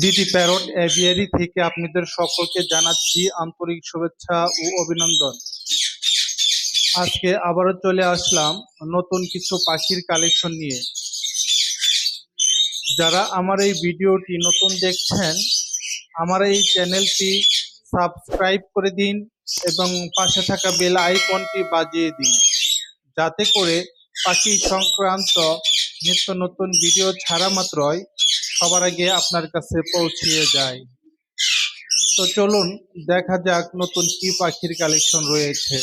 DT parrot aviary থেকে আপনাদের সকলকে জানাচ্ছি আন্তরিক শুভেচ্ছা ও অভিনন্দন। আজকে আবারও চলে আসলাম নতুন কিছু পাখির কালেকশন নিয়ে। যারা আমার এই ভিডিওটি নতুন দেখছেন, আমার এই চ্যানেলটি সাবস্ক্রাইব করে দিন এবং পাশে থাকা বেল আইকনটি বাজিয়ে দিন। যাতে করে পাখি সংক্রান্ত নিত্য নতুন ভিডিও ছাড়া মাত্রই সবার আগে আপনার কাছে পৌঁছিয়ে যায় তো চলুন, দেখা যাক নতুন কি পাখির কালেকশন রয়েছে।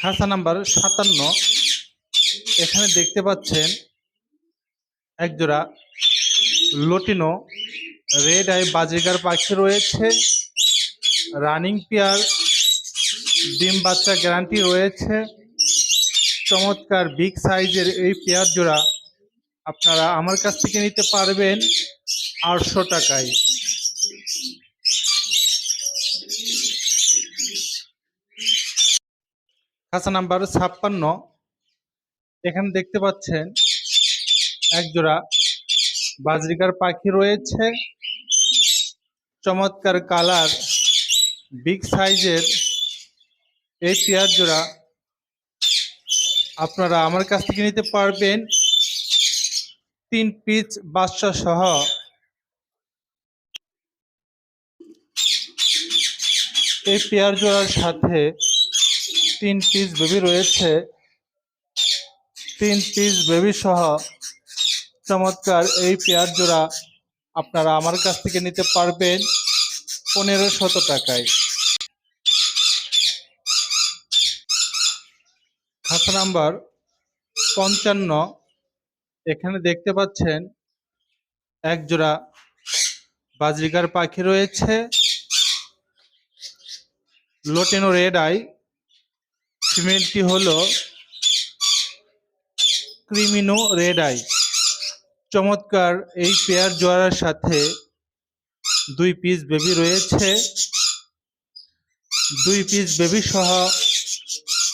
খাঁচা নাম্বার সাতান্ন। এখানে দেখতে পাচ্ছেন একজোড়া লটিনো রেড আই বাজিগার পাখি রয়েছে। রানিং পেয়ার ডিম বাচ্চা গ্যারান্টি রয়েছে। চমৎকার বিগ সাইজের এই পেয়ার জোড়া আপনারা আমার কাছ থেকে নিতে পারবেন আটশো টাকায়। খাঁচা নাম্বার ছাপ্পান্ন। এখানে দেখতে পাচ্ছেন এক জোড়া বাজরিকার পাখি রয়েছে। চমৎকার কালার বিগ সাইজের এই পেয়ার জোড়া আপনারা আমার কাছ থেকে নিতে পারবেন তিন পিস বাচ্চা সহ। এই পেয়ার জোড়ার সাথে তিন পিস বেবি রয়েছে। তিন পিস বেবি সহ চমৎকার এই পেয়ার জোড়া আপনারা আমার কাছ থেকে নিতে পারবেন পনেরো শত টাকায়। খাতা নাম্বার পঞ্চান্ন, এখানে দেখতে পাচ্ছেন এক জোড়া বাজরিকার পাখি রয়েছে। লোটেনো রেড আই, ফিমেলটি হলো ক্রিমিনো রেড আই। চমৎকার এই পেয়ার জোয়ারের সাথে দুই পিস বেবি রয়েছে। দুই পিস বেবি সহ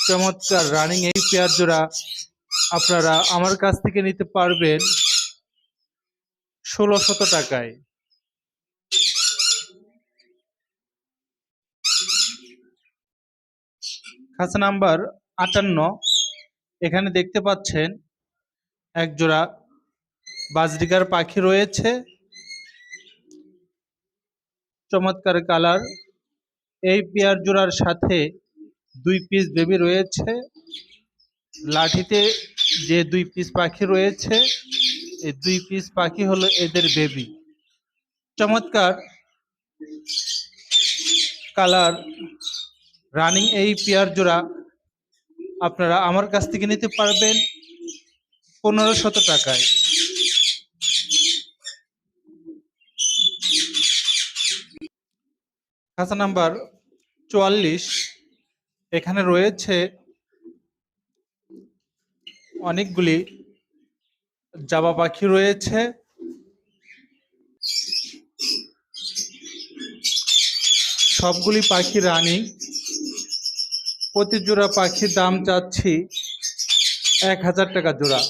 চমৎকার রানিং এই পেয়ার জোড়া আপনারা আমার কাছ থেকে নিতে পারবেন ষোলো শত টাকায়। খাঁচা নাম্বার আটান্ন, এখানে দেখতে পাচ্ছেন এক জোড়া বাজরিকার পাখি রয়েছে। চমৎকার কালার এই পেয়ার জোড়ার সাথে দুই পিস বেবি রয়েছে। লাঠিতে যে দুই পিস পাখি রয়েছে, এই দুই পিস পাখি হলো এদের বেবি চমৎকার কালার রানিং এই পেয়ার জোড়া আপনারা আমার কাছ থেকে নিতে পারবেন পনেরো শত টাকায়। খাঁচা নাম্বার চুয়াল্লিশ। এখানে রয়েছে অনেকগুলি জাবা পাখি রয়েছে। সবগুলি পাখি রানিং। প্রতি জোড়া পাখির দাম চাচ্ছি এক হাজার টাকা জোড়া।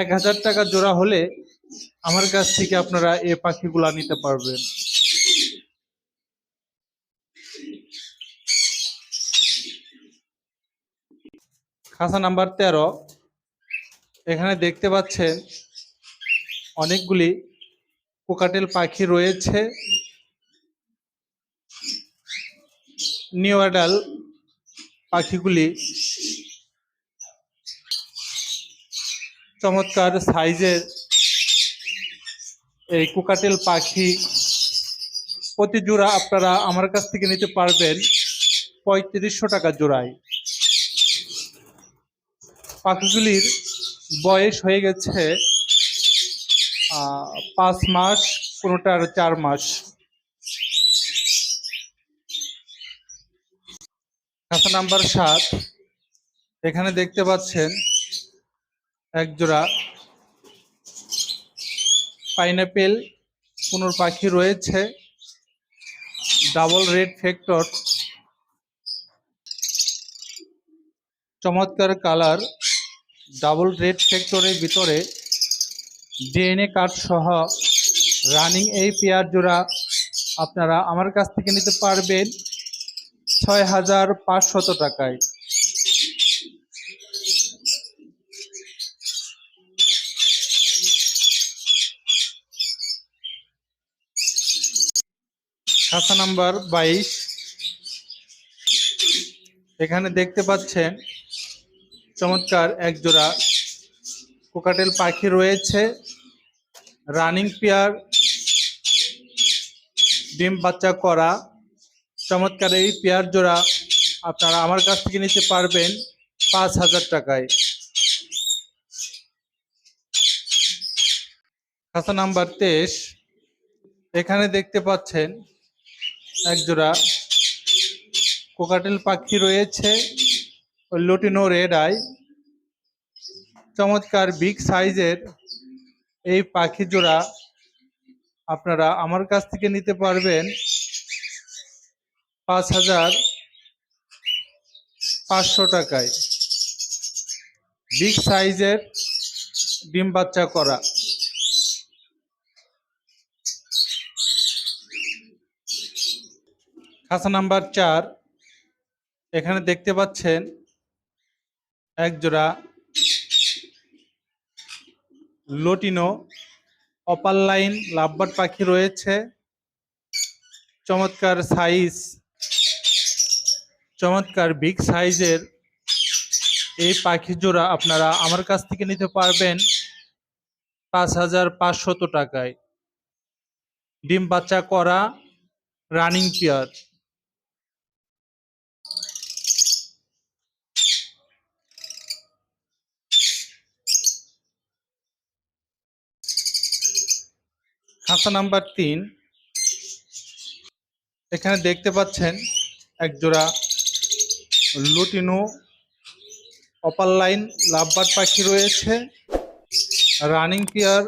এক হাজার টাকা জোড়া হলে আমার কাছ থেকে আপনারা এ পাখিগুলা নিতে পারবেন। খাঁচা নাম্বার তেরো। এখানে দেখতে পাচ্ছেন অনেকগুলি কোকাটেল পাখি রয়েছে। নিউ পাখিগুলি চমৎকার সাইজের এই কোকাটেল পাখি। প্রতি জোড়া আপনারা আমার কাছ থেকে নিতে পারবেন পঁয়ত্রিশশো টাকা জোড়ায়। পাখিগুলির বয়স হয়ে গেছে পাঁচ মাস কোনোটার চার মাস। খাতা নাম্বার সাত, এখানে দেখতে পাচ্ছেন এক জোড়া পাইনাপেল কোনোর পাখি রয়েছে, ডাবল রেড ফ্যাক্টর চমৎকার কালার। ডাবল রেড ফ্যাক্টরের ভিতরে ডিএনএ কার্ড সহ রানিং এই পেয়ার জোড়া আপনারা আমার কাছ থেকে নিতে পারবেন ছয় হাজার পাঁচশত টাকায়। খাতা নাম্বার বাইশ। এখানে দেখতে পাচ্ছেন চমৎকার এক জোড়া কোকাটেল পাখি রয়েছে। রানিং পেয়ার, ডিম বাচ্চা করা, চমৎকার এই পেয়ার জোড়া আপনারা আমার কাছ থেকে নিতে পারবেন পাঁচ হাজার টাকায়। খাতা নাম্বার তেইশ, এখানে দেখতে পাচ্ছেন এক জোড়া কোকাটেল পাখি রয়েছে। লুটিনো রেড আই চমৎকার বিগ সাইজের এই পাখি জোড়া আপনারা আমার কাছ থেকে নিতে পারবেন। পাঁচ হাজার পাঁচশো টাকায়। বিগ সাইজের ডিম বাচ্চা করা। খাসা নাম্বার চার, এখানে দেখতে পাচ্ছেন এক জোড়া লোটিনো অপার লাইন লাভবার পাখি রয়েছে। চমৎকার সাইজ, চমৎকার বিগ সাইজের এই পাখি জোড়া আপনারা আমার কাছ থেকে নিতে পারবেন পাঁচ হাজার পাঁচশত টাকায়। ডিম বাচ্চা করা রানিং পেয়ার খাতা নাম্বার তিন। এখানে দেখতে পাচ্ছেন এক জোড়া লুটিনো অপার লাইন লাভবার পাখি রয়েছে। রানিং পেয়ার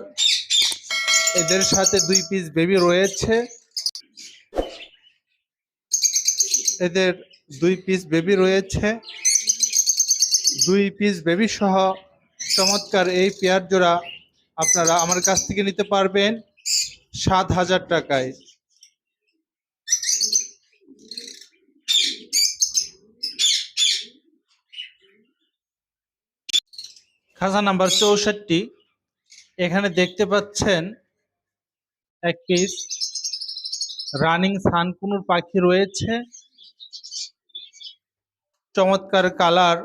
এদের সাথে দুই পিস বেবি রয়েছে। এদের দুই পিস বেবি রয়েছে। দুই পিস বেবি সহ চমৎকার এই পেয়ার জোড়া আপনারা আমার কাছ থেকে নিতে পারবেন। সাত হাজার টাকায়। খাজা নাম্বার চৌষট্টি, এখানে দেখতে পাচ্ছেন এক পিস রানিং সানকুনুর পাখি রয়েছে। চমৎকার কালার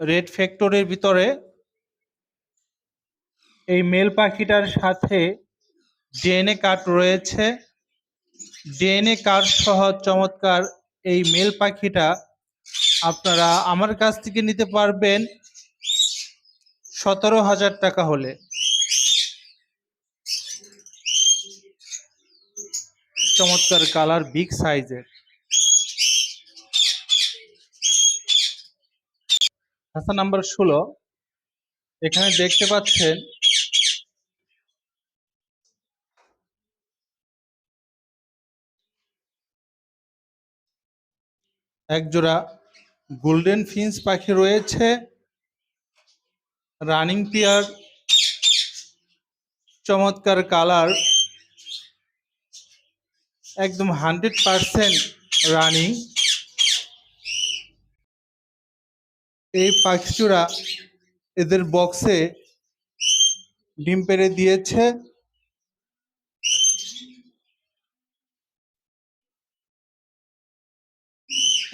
রেড ফ্যাক্টরের ভিতরে এই মেল পাখিটার সাথে ডিএনএ কার্ড রয়েছে। ডিএনএ কার্ড সহ চমৎকার এই মেল পাখিটা আপনারা আমার কাছ থেকে নিতে পারবেন সতেরো হাজার টাকা হলে। চমৎকার কালার, বিগ সাইজের। খাতা নাম্বার ষোলো। এখানে দেখতে পাচ্ছেন এক জোড়া গোল্ডেন ফিন্স পাখি রয়েছে। রানিং পিয়ার, চমৎকার কালার। একদম হান্ড্রেড পারসেন্ট রানিং। এই পাখিচূড়া এদের বক্সে ডিম পেড়ে দিয়েছে।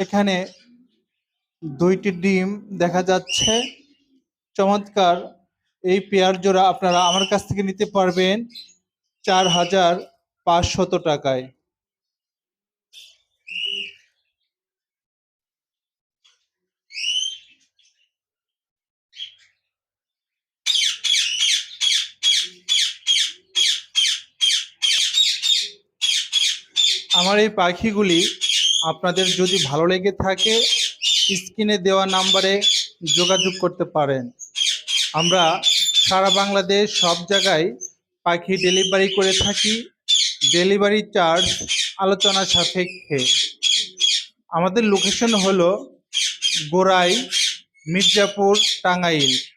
এখানে দুইটি ডিম দেখা যাচ্ছে। চমৎকার। এই পেয়ার জোড়া আপনারা আমার কাছ থেকে নিতে পারবেন চার হাজার পাঁচশত টাকায়। আমার এই পাখিগুলি আপনাদের যদি ভালো লেগে থাকে, স্ক্রিনে দেওয়া নাম্বারে যোগাযোগ করতে পারেন। আমরা সারা বাংলাদেশ সব জায়গায় পাখি ডেলিভারি করে থাকি, ডেলিভারি চার্জ আলোচনা সাপেক্ষে। আমাদের লোকেশন হলো গোড়াই মির্জাপুর টাঙ্গাইল।